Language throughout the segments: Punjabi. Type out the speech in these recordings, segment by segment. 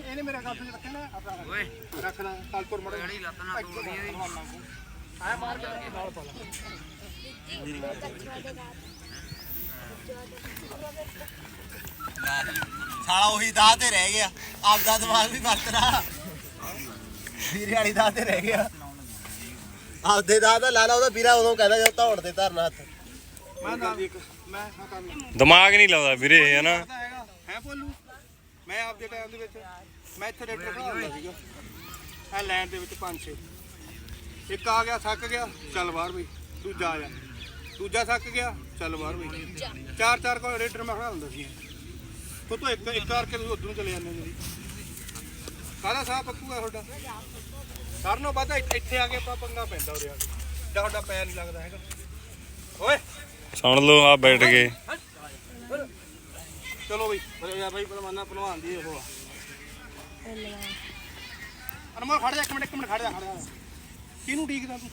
ਇਹਨੇ ਮੇਰਾ ਗੱਲ ਤੇ ਰੱਖਣਾ ਆਪਣਾ ਓਏ ਰੱਖਣਾ ਕਾਲਪੁਰ ਮੜਾ ਜਿਹੜੀ ਲੱਤ ਨਾ ਤੋੜਦੀ ਆਇਆ ਮਾਰ ਕੇ ਨਾਲ ਪਾ ਸਾਲਾ ਉਹੀ ਦਾਹ ਤੇ ਰਹਿ ਗਿਆ। ਆਪਦਾ ਦਿਮਾਗ ਵੀ ਵਰਤਣਾ ਵੀਰੇ ਵਾਲੀ ਦਾਹ ਤੇ ਰਹਿ ਗਿਆ। ਆਪਦੇ ਦਾਹ ਦਾ ਲਾਲਾ ਉਹਦਾ ਵੀਰਾ ਉਦੋਂ ਕਹਿੰਦਾ ਜਦ ਧੌਣ ਤੇ ਧਰਨਾ ਹੱਥ। ਮੈਂ ਨਾਲ ਮੈਂ ਦਿਮਾਗ ਨਹੀਂ ਲਾਉਂਦਾ ਵੀਰੇ, ਹਨਾ? ਕਰਦਾ ਹੈ ਭੋਲੂ ਮੈਂ ਆਪਦੇ ਟਾਈਮ ਦੇ ਵਿੱਚ, ਮੈਂ ਇੱਥੇ ਰੇਟਰ ਖੜਾਉਂਦਾ ਸੀਗਾ। ਇਹ ਲਾਈਨ ਦੇ ਵਿੱਚ ਪੰਜ ਛੇ। ਇੱਕ ਆ ਗਿਆ, ਥੱਕ ਗਿਆ, ਚੱਲ ਬਾਹਰ ਬਈ। ਦੂਜਾ ਆ ਦੂਜਾ ਥੱਕ ਗਿਆ, ਚੱਲ ਬਾਹਰ ਬਈ। ਚਾਰ ਚਾਰ ਕੋਲ ਰੇਟਰ ਮੈਂ ਖੜਾ ਹੁੰਦਾ ਸੀ ਤੋ ਤੋਂ ਇੱਕ ਇੱਕ ਕਰਕੇ ਤੁਸੀਂ ਉਧਰ ਨੂੰ ਚਲੇ ਜਾਂਦੇ ਜੀ ਕਾਹਦਾ ਸਾਹ ਪੱਕੂਗਾ ਤੁਹਾਡਾ? ਸਾਰਿਆਂ ਨੂੰ ਪਤਾ ਇੱਥੇ ਆ ਕੇ ਆਪਾਂ ਪੰਗਾ ਪੈਂਦਾ ਉਰੇ ਆ ਕੇ। ਤੁਹਾਡਾ ਪੈਰ ਨਹੀਂ ਲੱਗਦਾ ਹੈਗਾ। ਓਏ! ਸੁਣ ਲਓ, ਆ ਬੈਠ ਗਏ। ਚਲੋ ਬਈ ਬਈ ਬਈ ਪਰਮਾਨਾ ਪਹਿਲਵਾਨ ਦੀ ਉਹ ਅਨਮੋਲ ਖੜ ਜਾ ਇੱਕ ਮਿੰਟ ਇੱਕ ਮਿੰਟ ਖੜ ਜਾ। ਖੜ ਜਾ ਕਿਹਨੂੰ ਡੀਕਦਾ ਤੂੰ?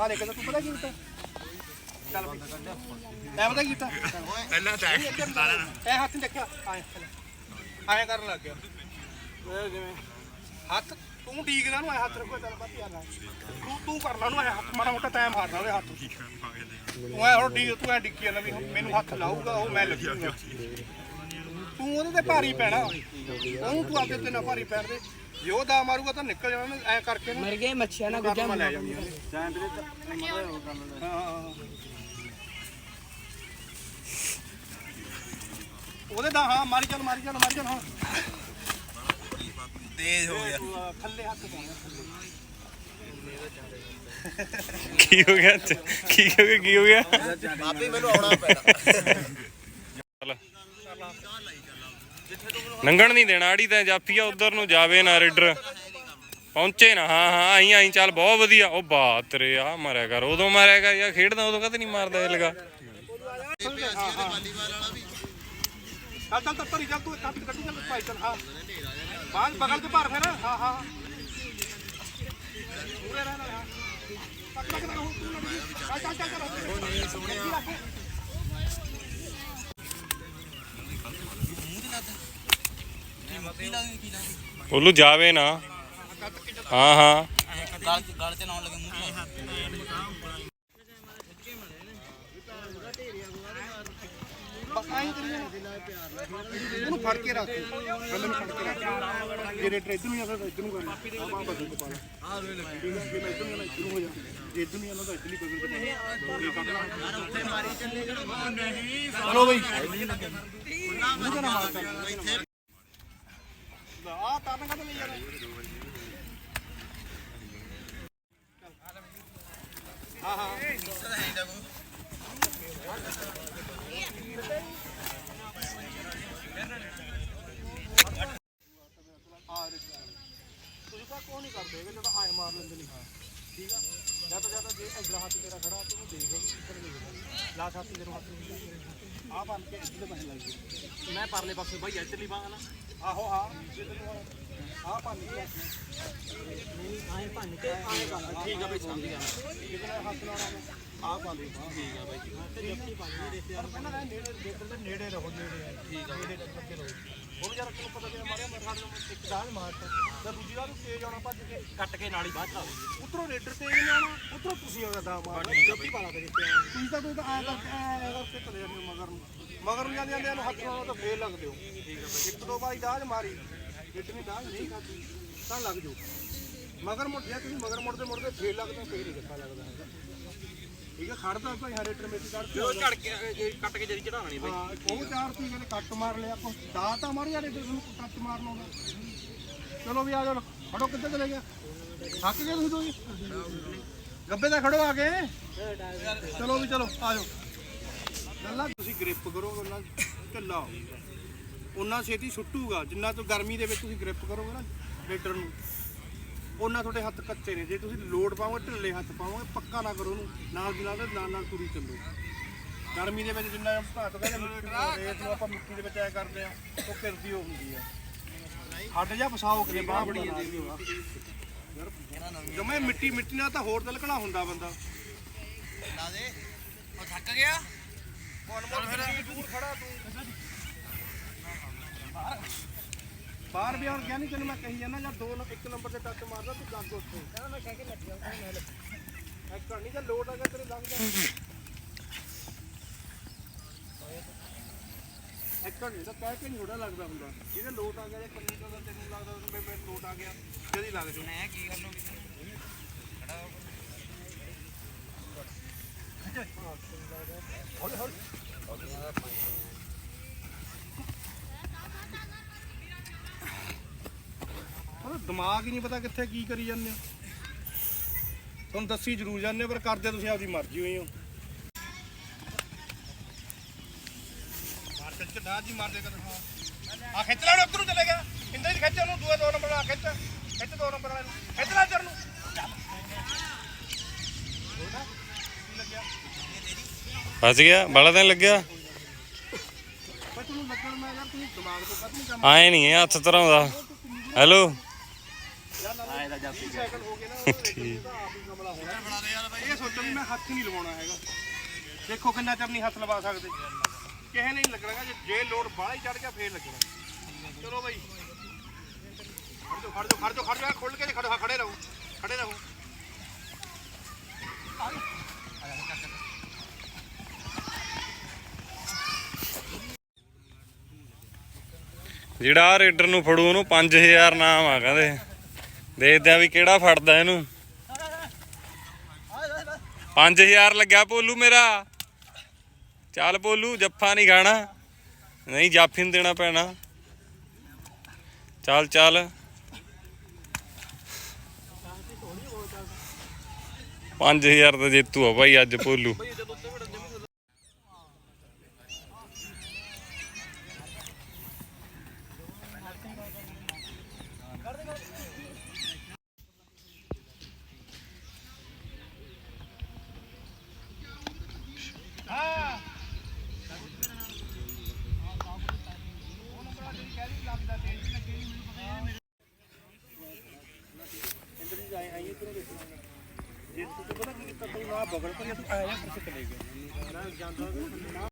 ਆ ਦੇਖ ਤੂੰ ਪਤਾ ਕੀ ਕੀਤਾ? ਚੱਲ ਬਈ। ਮੈਂ ਪਤਾ ਕੀ ਕੀਤਾ? ਪਹਿਲਾਂ ਤਾਂ ਇਹ ਹੱਥ ਨੀ ਦੇਖਿਆ। ਆਏ ਆਏ ਕਰਨ ਲੱਗ ਗਿਆ। ਇਹ ਜਿਵੇਂ ਹੱਥ ਤੂੰ ਡੀਕਦਾ ਨੂੰ ਐ ਹੱਥ ਰੱਖੋ ਚੱਲ ਬੱਤੀ ਆ ਤੂੰ ਤੂੰ ਕਰ ਲਾ ਨੂੰ ਐ ਹੱਥ ਮਾੜਾ ਮੋਟਾ ਟਾਈਮ ਮਾਰਦਾ ਉਹਦੇ ਹੱਥ। ਤੂੰ ਐ ਹੁਣ ਡੀ ਤੂੰ ਐ ਡਿੱਕੀ ਜਾਂਦਾ ਵੀ ਮੈਨੂੰ ਹੱਥ ਲਾਊਗਾ ਉਹ ਮੈਂ ਲੱਗੂਗਾ ਤੂੰ ਉਹਦੇ ਤੇ ਭਾਰੀ ਪੈਣਾ। ਉਹਨੂੰ ਤੂੰ ਆਪਦੇ ਤੇ ਨਾ ਭਾਰੀ ਪੈਣ ਦੇ। ਜੇ ਉਹ ਦਾ ਮਾਰੂਗਾ ਤਾਂ ਨਿਕਲ ਜਾਣਾ ਐ ਕਰਕੇ ਨਾ। ਮਰ ਗਏ ਮੱਛੀਆਂ ਨਾ ਗੁੱਜਾ ਲੈ ਜਾਂਦੀਆਂ ਨੇ। ਹਾਂ, ਹਾਂ ਉਹਦੇ ਦਾ ਹਾਂ ਮਾਰੀ ਚੱਲ ਮਾਰੀ ਚੱਲ ਮਾਰੀ ਚੱਲ ਹੁਣ ਤੇਜ਼ ਹੋ ਗਿਆ। ਥੱਲੇ ਹੱਥ ਪਾਉਣਾ ਕੀ ਹੋ ਗਿਆ? ਕੀ ਹੋ ਗਿਆ? ਕੀ ਹੋ ਗਿਆ? ਆਪੇ ਮੈਨੂੰ ਆਉਣਾ ਪੈਣਾ। ਲੰਘਣ ਨਹੀਂ ਦੇਣਾ ਆੜੀ ਤਾਂ ਜਾਫੀਆ ਉਧਰ ਨੂੰ ਜਾਵੇ ਨਾ ਰੇਡਰ। ਪਹੁੰਚੇ ਨਾ ਹਾਂ ਹਾਂ ਆਈ ਆਈ ਚੱਲ ਬਹੁਤ ਵਧੀਆ। ਉਹ ਬਾ ਤੇਰੇ ਆ ਮਾਰਿਆ ਕਰ ਉਦੋਂ ਮਾਰਿਆ ਕਰ ਯਾ ਖੇਡਦਾ ਉਦੋਂ ਕਦੇ ਨਹੀਂ ਮਾਰਦਾ ਇਹ ਲਗਾ। ਚੱਲ ਚੱਲ ਚੱਲ ਤਰੀ ਚੱਲ ਤੂੰ ਕੱਟ ਕੱਟੀ ਚੱਲ ਭਾਈ ਚੱਲ ਹਾਂ। ਬਾਹਰ ਬਗਲ ਤੇ ਭਰ ਫਿਰ। ਹਾਂ ਹਾਂ ਪੂਰੇ ਰਹਿਣਾ ਹਾਂ ਤੱਕ ਤੱਕ ਤੱਕ ਹੁਣ ਤੂੰ ਲੱਗੀ ਚੱਲ ਚੱਲ ਚੱਲ ਚੱਲ। ਸੋਹਣਿਆ ਉਹਨੂੰ ਜਾਵੇ ਨਾ। ਹਾਂ ਹਾਂ ਗਲ ਗਲ ਤੇ ਲਾਉਣ ਲੱਗੇ ਮੂੰਹ ਬਸ ਆਈ ਕਰੀ ਇਹਨੂੰ ਫੜ ਕੇ ਰੱਖ। ਮੈਨੂੰ ਫੜ ਕੇ ਰੱਖ। ਜੇ ਰੇਟਰ ਇੱਧਰ ਨੂੰ ਜਾਂਦਾ ਤਾਂ ਇੱਧਰ ਨੂੰ ਕਰਨਾ ਆਪਾਂ ਬਦਲ ਕੇ ਪਾ ਲਾ। ਆ ਵੇ ਲੱਗੀ ਜੇ ਮੈਂ ਇੱਧਰ ਨੂੰ ਜਾਣਾ ਇੱਧਰ ਨੂੰ ਹੋ ਜਾ। ਜੇ ਇੱਧਰ ਨੂੰ ਜਾਣਾ ਤਾਂ ਇੱਧਰ ਹੀ ਬਦਲ ਕੇ ਪਾ ਲਾ। ਇਹ ਕੱਢਣਾ ਚਲੋ ਬਈ। ਮੂੰਹ ਤੇ ਨਾ ਮਾਰ ਕਰ ਆ ਤਾਰਨ ਕਦ ਲਈ ਜਾਣਾ? ਹਾਂ ਹਾਂ ਆ ਰਹੇ ਤੁਸੀਂ ਤਾਂ ਕੋਈ ਨਹੀਂ ਕਰਦੇ ਹੈਗੇ ਜਦੋਂ ਆਏ ਮਾਰ ਲੈਂਦੇ ਨਹੀਂ ਠੀਕ ਆ ਜਦ ਜਦ ਜੇ ਇਧਰ ਹੱਥ ਤੇਰਾ ਖੜਾ ਤੂੰ ਦੇਖ ਇੱਧਰ ਦੇਖ ਲਾ ਹੱਥ ਤੇਰੇ ਹੱਥ ਆ ਬੰਨ ਕੇ ਇੱਧਰ ਬਹਿ ਲੱਗ ਗਈ ਮੈਂ ਪਰਲੇ ਪਾਸੇ ਭਾਈ ਇੱਧਰਲੀ ਬਾਹ ਨਾ ਆਹੋ ਹਾਂ। ਆ ਬੰਨ ਕੇ ਨਹੀਂ ਆਏ ਭੰਨ ਕੇ ਆਏ ਠੀਕ ਆ ਬਈ ਸਮਝ ਗਿਆ ਕਿਹਦਾ ਹੱਥ ਲਾਉਣਾ ਆ ਪਾ ਦੇ ਠੀਕ ਆ ਬਾਈ ਤੇ ਜੱਫੀ ਪਾਣੀ ਦੇ ਤੇ ਕਹਿੰਦਾ ਨਾ ਨੇੜੇ ਦੇਖਣ ਦੇ ਨੇੜੇ ਰਹੋ ਨੇੜੇ ਠੀਕ ਆ ਨੇੜੇ ਲੱਗੇ ਰਹੋ। ਉਹ ਵੀ ਜਰਾ ਤੈਨੂੰ ਪਤਾ ਕਿ ਮਾਰਿਆ ਮੈਂ ਸਾਡੇ ਨੂੰ ਇੱਕ ਦਾਲ ਮਾਰਤਾ ਤੇ ਦੂਜੀ ਵਾਰ ਨੂੰ ਤੇਜ਼ ਆਉਣਾ ਭੱਜ ਕੇ। ਕੱਟ ਕੇ ਨਾਲ ਹੀ ਬਾਅਦ ਚ ਆਵੇ ਉਧਰੋਂ ਰੇਡਰ ਤੇਜ਼ ਨਹੀਂ ਆਉਣਾ ਉਧਰੋਂ ਤੁਸੀਂ ਆਉਣਾ ਦਾ ਮਾਰਨਾ ਜੱਫੀ ਪਾਲਾ ਤੇ ਜਿੱਤੇ ਤੁਸੀਂ ਤਾਂ ਤੁਸੀਂ ਤਾਂ ਐਂ ਕਰਕੇ ਐਂ ਕਰਕੇ ਚਲੇ ਜਾਂਦੇ ਹੋ ਮਗਰ ਨੂੰ। ਮਗਰ ਨੂੰ ਜਾਂਦੇ ਜਾਂਦੇ ਨੂੰ ਹੱਥ ਲਾਉਣਾ ਤਾਂ ਫੇਰ ਲੱਗਦੇ ਹੋ। ਇੱਕ ਦੋ ਵਾਰੀ ਦਾਜ ਮਾਰੀ। ਜਿੱਤਨੀ ਦਾਜ ਨਹੀਂ ਖਾਦੀ ਤਾਂ ਲੱਗ ਜਾਓ ਮਗਰ ਮੁੜ ਜੇ ਤੁਸੀਂ ਮਗਰ ਮੁੜਦੇ ਮੁੜਦੇ ਫੇਰ ਲੱਗਦਾ ਫੇਰ ਹੀ ਗੱਫਾ ਲੱਗਦਾ ਹੈਗਾ। ਠੀਕ ਹੈ ਖੜਦਾ ਭਾਈ ਹਰੇ ਟਰ ਮੇਰੀ ਕੱਢ ਜੋ ਝੜ ਕੇ ਕੱਟ ਕੇ ਜਰੀ ਚੜਾਉਣਾ ਨਹੀਂ ਹਾਂ ਉਹ ਚਾਰ ਤੀ ਕਹਿੰਦੇ ਕੱਟ ਮਾਰ ਲਿਆ ਕੋ ਦਾ ਤਾਂ ਮਾਰ ਯਾਰ ਇਹਦੇ ਨੂੰ ਕੱਟ ਮਾਰਨ ਆਉਂਦਾ ਚਲੋ ਵੀ ਆ ਜਾਓ ਖੜੋ ਕਿੱਥੇ ਚਲੇ ਗਿਆ? ਥੱਕ ਗਏ ਤੁਸੀਂ ਦੋਈ? ਗੱਬੇ ਦਾ ਖੜੋ ਆ ਕੇ। ਚਲੋ ਵੀ ਚਲੋ ਆ ਜਾਓ। ਗੱਲਾਂ ਤੁਸੀਂ ਗ੍ਰਿਪ ਕਰੋ ਗੱਲਾਂ ਢਿੱਲਾ ਉਹਨਾਂ ਛੇਤੀ ਸੁੱਟੂਗਾ ਜਿੰਨਾ ਤੋਂ ਗਰਮੀ ਦੇ ਵਿੱਚ ਤੁਸੀਂ ਗ੍ਰਿਪ ਕਰੋਗੇ ਨਾ ਰੇਡਰ ਨੂੰ। ਉਹਨਾਂ ਤੁਹਾਡੇ ਹੱਥ ਕੱਚੇ ਨੇ। ਜੇ ਤੁਸੀਂ ਲੋਡ ਪਾਓਗੇ ਢਿੱਲੇ ਹੱਥ ਪਾਓਗੇ ਪੱਕਾ ਨਾ ਕਰੋ ਉਹਨੂੰ। ਨਾਲ ਦੀ ਨਾਲ ਤੇ ਨਾਲ ਨਾਲ ਤੁਰੀ ਚੱਲੋ। ਗਰਮੀ ਦੇ ਵਿੱਚ ਜਿੰਨਾ ਮਿੱਟੀ ਦੇ ਰੇਤ ਨੂੰ ਆਪਾਂ ਮਿੱਟੀ ਦੇ ਵਿੱਚ ਐ ਕਰਦੇ ਆ ਉਹ ਕਿਰਦੀ ਉਹ ਹੁੰਦੀ ਆ। ਹੱਡ ਜਾ ਫਸਾਓ ਕਿਤੇ ਬਾਹ ਬਣੀ ਜਾਂਦੀ ਜਮੇ ਮਿੱਟੀ ਮਿੱਟੀ ਨਾਲ ਤਾਂ ਹੋਰ ਤਿਲਕਣਾ ਹੁੰਦਾ ਬੰਦਾ। ਲਾ ਦੇ। ਉਹ ਥੱਕ ਗਿਆ? ਕੋਨ ਮੋਲ ਫਿਰ? ਦੂਰ ਖੜਾ ਤੂੰ। ਬਾਹਰ ਵੀ ਹੁਣ ਗਿਆ ਨਹੀਂ ਤੈਨੂੰ ਮੈਂ ਕਹੀ ਜਾਂਦਾ ਜਾਂ ਦੋ ਨ- ਇੱਕ ਨੰਬਰ ਤੇ ਟੱਚ ਮਾਰਦਾ ਤੂੰ ਲੱਗ ਉੱਥੇ। ਕਹਿੰਦਾ ਮੈਂ ਕਹਿ ਕੇ ਲੱਗਿਆ ਉਹ ਮੈਂ ਲੱਗ ਇੱਕ ਨਹੀਂ ਲੋਡ ਆ ਗਿਆ ਤੇਰੇ ਲੱਗ ਜਾ ਇੱਕ ਨਹੀਂ ਤਾਂ ਕਹਿ ਕੇ ਨਹੀਂ ਥੋੜਾ ਲੱਗਦਾ ਹੁੰਦਾ। ਜਿਹਦੇ ਲੋਟ ਆ ਗਿਆ ਜਾਂ ਕੰਨੀ ਤੋਂ ਤੈਨੂੰ ਲੱਗਦਾ ਵੀ ਮੈਂ ਲੋਟ ਆ ਗਿਆ ਜਦੀ ਲੱਗ ਜੂ ਮੈਂ ਕੀ ਕਰ ਲੂੰ ਦਿਮਾਗ ਹੀ ਨਹੀਂ ਪਤਾ ਕਿੱਥੇ ਕੀ ਕਰੀ ਜਾਂਦੇ ਹੋ। ਤੁਹਾਨੂੰ ਦੱਸੀ ਜ਼ਰੂਰ ਜਾਂਦੇ ਹੋ, ਪਰ ਕਰਦੇ ਤੁਸੀਂ ਆਪਦੀ ਮਰਜ਼ੀ ਹੋਈ ਹੋ। ਮਾਰ ਖਿੱਚ ਨਾ ਜੀ ਮਾਰ ਦੇ ਕਰ ਹਾਂ ਆ ਖਿੱਚ ਲੈ ਹੁਣ ਉੱਧਰੋਂ ਚਲੇ ਗਿਆ। ਇੰਦਰ ਹੀ ਖਿੱਚ ਉਹਨੂੰ ਦੂਆ ਦੋ ਨੰਬਰ ਵਾਲਾ ਖਿੱਚ। ਖਿੱਚ ਦੋ ਨੰਬਰ ਵਾਲੇ ਨੂੰ। ਖਿੱਚ ਲੈ ਇੱਧਰ ਨੂੰ। ਹੋਣਾ ਕੀ ਲੱਗਿਆ ਫਸ ਗਿਆ ਬੜਾ ਦਿਨ ਲੱਗਿਆ। ਪਰ ਤੈਨੂੰ ਲੱਗਣ ਮੈਂ ਯਾਰ ਤੂੰ ਦਿਮਾਗ ਤੋਂ ਕੱਢ ਨਹੀਂ ਕੰਮ ਆਏ ਨਹੀਂ ਹੱਥ ਤਰ੍ਹਾਂ ਦਾ ਹੈਲੋ ਆਏ ਦਾ ਜਾਪੀ ਸਾਈਕਲ ਹੋ ਗਏ ਨਾ ਠੀਕ। ਆਪ ਹੀ ਕਮਲਾ ਹੋਣਾ ਬਣਾ ਦੇ ਯਾਰ ਬਾਈ ਇਹ ਸੋਚੋ ਵੀ ਮੈਂ ਹੱਥ ਹੀ ਨਹੀਂ ਲਵਾਉਣਾ ਹੈਗਾ। ਦੇਖੋ ਕਿੰਨਾ ਚਿਰ ਨਹੀਂ ਹੱਥ ਲਵਾ ਸਕਦੇ। ਕਿਸੇ ਨੇ ਨਹੀਂ ਲੱਗਣਾ ਜੇ ਜੇ ਲੋਡ ਬਾਹਲਾ ਹੀ ਚੜ ਗਿਆ ਫੇਰ ਲੱਗਣਾ। ਚਲੋ ਬਾਈ। ਖੜ ਜਾਓ ਖੜ ਜਾਓ ਖੜ ਜਾਓ ਖੜ ਜਾਓ ਖੁੱਲ ਕੇ ਜੇ ਖੜੋ ਖੜੇ ਰਹੋ ਖੜੇ ਰਹੋ। ਜਿਹੜਾ ਰੇਡਰ ਨੂੰ ਫੜੂ ਉਹਨੂੰ 5000 ਨਾਮ ਆ ਕਹਿੰਦੇ। ਦੇਖਦੇ ਆ ਵੀ ਕਿਹੜਾ ਫੜਦਾ ਇਹਨੂੰ। 5000 ਲੱਗਿਆ ਭੋਲੂ ਮੇਰਾ। ਚੱਲ ਭੋਲੂ ਜੱਫਾ ਨਹੀਂ ਖਾਣਾ। ਨਹੀਂ, ਜਾਫੀ ਨੂੰ ਦੇਣਾ ਪੈਣਾ। ਚੱਲ ਚੱਲ। ਪੰਜ ਹਜ਼ਾਰ ਦਾ ਜੇਤੂ ਆ ਭਾਈ ਅੱਜ ਭੋਲੂ ਜੇ ਤੂੰ ਪਤਾ ਕੀ ਕੀਤਾ ਤੂੰ ਨਾ